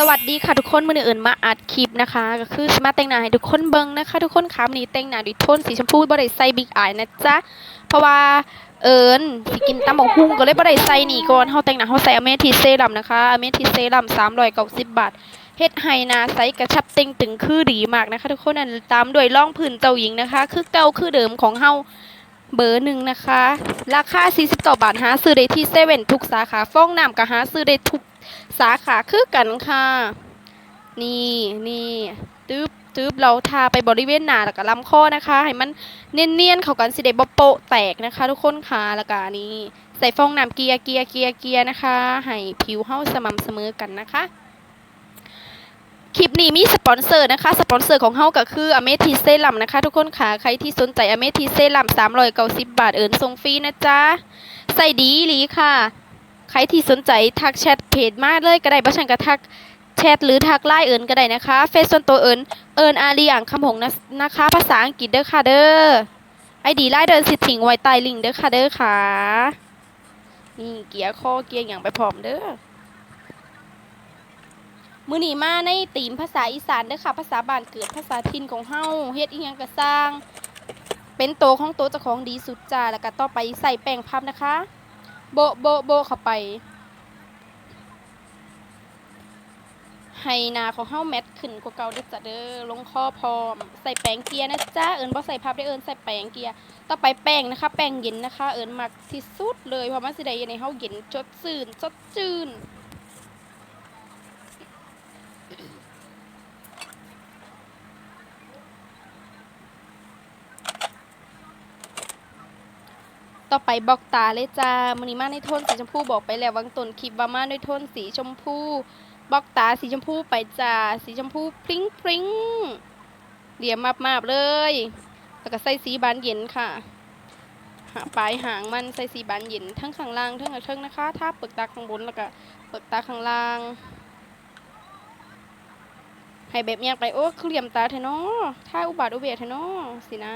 สวัสดีค่ะทุกคนมืออื่นมาอัดคลิปนะคะ ก็คือมาแต่งหน้าให้ทุกคนเบิ่งนะคะ ทุกคนคะวันนี้แต่งหน้าด้วยโทนสีชมพูบ่ได้ใส่บิ๊กอายนะจ๊ะเพราะว่าเอิญสิกินตำบักหุ่งก็เลยบ่ได้ใส่นี่ก่อนเฮาแต่งหน้าเฮาใส่อเมทิเซรั่มนะคะอเมทิเซรั่ม390บบาทเฮ็ดให้หน้าใสกระชับเต่งตึงคือดีมากนะคะ ทุกคนอันตามด้วยร่องพื้นเจ้าหญิงนะคะ คือเก่าคือเดิมของเฮาเบอร์หนึ่งนะคะ ราคา49บาทหาซื้อได้ที่เซเว่นทุกสาขาฟ้องน้ำก็หาซื้อได้ทุก สาขาคือกันค่ะ นี่นี่ตึ๊บตึ๊บเราทาไปบริเวณหน้าแล้วก็ลำคอนะคะ ให้มันเนียนๆเข้ากันสิเดบโปะแตกนะคะ ทุกคนค่ะแล้วก็นี้ใส่ฟองน้ำเกียร์เกียร์เกียร์เกียร์นะคะ ให้ผิวเฮาสม่ำเสมอกันนะคะคลิปนี้มีสปอนเซอร์นะคะ สปอนเซอร์ของเฮาก็คืออเมทิเซรัมนะคะ ทุกคนค่ะ ใครที่สนใจอเมทิเซรัม390บาทเอินส่งฟรีนะจ๊ะ ใส่ดีอีหลีค่ะ ใครที่สนใจทักแชทเพจมาเลยก็ได้บ่ชันก็ทักแชทหรือทักไลน์เอิญก็ได้นะคะเฟซส่วนตัวเอิญเอิญอารีอ่างคำหงนะนะคะ ภาษาอังกฤษเด้อค่ะเด้อไอดีไลน์เดินสิถิงไว้ใต้ลิงก์เด้อค่ะเด้อค่ะนี่เกียร์คอเกียร์อย่างไปพร้อมเด้อมือหนีมาในตีมภาษาอีสานเด้อค่ะ ภาษาบ้านเกิดภาษาถิ่นของเฮาเฮ็ดอีหยังก็สร้าง เป็นโตวของโตวเจ้าของดีสุดจ้าแล้วก็ต่อไปใส่แป้งพับนะคะ โบโบโบเข้าไป ให้นาของเฮาแมทขึ้นกว่าเก่าเด้จ้ะเด้อลงข้อพร้อม ใส่แป้งเกียร์นะจ้าเอิญบ่ใส่พับได้เอิญใส่แป้งเกียร์ต่อไปแป้งนะคะ แป้งเย็นนะคะ เอิญมักที่สุดเลยเพราะมันสิได้ในเฮาเย็นจดซื่นสดชื่น ต่อไปบอกตาเลยจ้ามันนี้มาในโทนสีชมพูบอกไปแล้ววางตนคลิปว่ามาด้วยโทนสีชมพูบอกตาสีชมพูไปจ้าสีชมพูพริ้งพริ้งเหลี่ยมมาบๆเลย แล้วก็ใส่สีบานเย็นค่ะหาปลายหางมันใส่สีบานเย็นทั้งข้างล่างทั้งข้างเทิงนะคะถ้าเปิดตาข้างบนแล้วก็เปิดตาข้างล่าง ให้แบบเนี้ยไปโอ้คือเหลี่ยมตาเทนอถ้าอุบาทอุเบศเทนอสินะ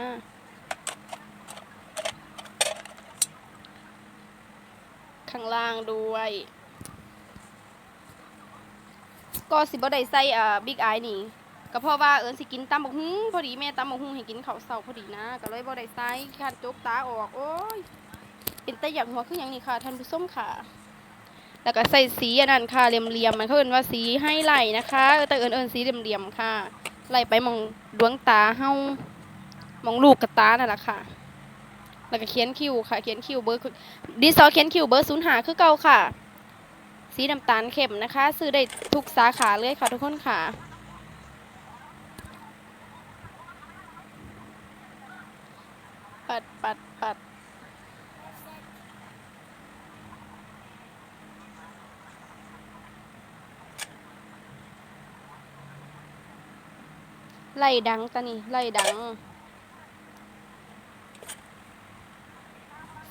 ข้างล่างด้วย ก็สิบ่ได้ใส่อ่าบิ๊กไอนี่ก็เพราะว่าเอิญสิกินตำบักหุ่งพอดีแม่ตำบักหุ่งให้กินข้าวเช้าพอดีนะก็เลยบ่ได้ใส่ขาดจกตาออกโอ้ยเป็นตะหยักหัวคืออย่างนี้ค่ะท่านผู้ชมค่ะ แล้วก็ใส่สีอันนั้นค่ะเหลี่ยมๆมันเขาเอิ้นว่าสีให้ไหลนะคะแต่เอิญเอิญสีเหลี่ยมๆค่ะไหลไปมองดวงตาเฮามองลูกกระตานั่นแหละค่ะ แล้วก็เขียนคิวค่ะ เขียนคิวเบอร์ดินสอเขียนคิวเบอร์ศูนย์หาคือเก่าค่ะ สีน้ำตาลเข้มนะคะ ซื้อได้ทุกสาขาเลยค่ะทุกคนค่ะปัดปัดปัดไล่ดังตะนี่ไล่ดัง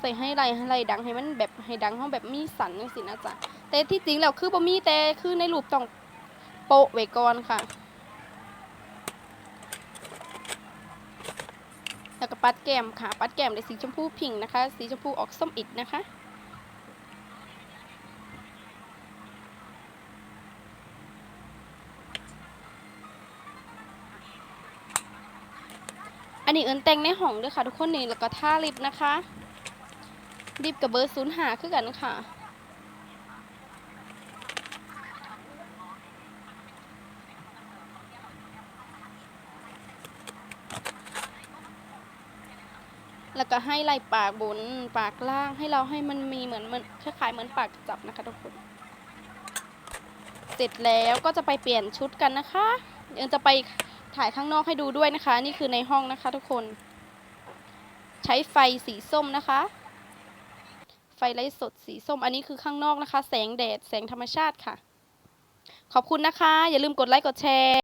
ใส่ให้ไรให้ไรดังให้มันแบบให้ดังเขาแบบมีสันจังสินะจ๊ะแต่ที่จริงแล้วคือบ่มีแต่คือในรูปต้องโปะไว้ก่อนค่ะ แล้วก็ปัดแก้มค่ะ ปัดแก้มในสีชมพูพิงค์นะคะ สีชมพูออกส้มอิดนะคะอันนี้เอินแต่งในห้องด้วยค่ะทุกคนนี่แล้วก็ท่าลิปนะคะ ดิบกับเบอร์ศูนย์หาคือกันค่ะ แล้วก็ให้ไหล่ปากบนปากล่างให้เราให้มันมีเหมือนมือนคล้ายๆเหมือนปากจับนะคะทุกคน เสร็จแล้วก็จะไปเปลี่ยนชุดกันนะคะเดี๋ยวจะไปถ่ายข้างนอกให้ดูด้วยนะคะ นี่คือในห้องนะคะทุกคน ใช้ไฟสีส้มนะคะ ฟไลท์สดสีส้ม อันนี้คือข้างนอกนะคะ แสงแดด แสงธรรมชาติค่ะ ขอบคุณนะคะ อย่าลืมกดไลค์ กดแชร์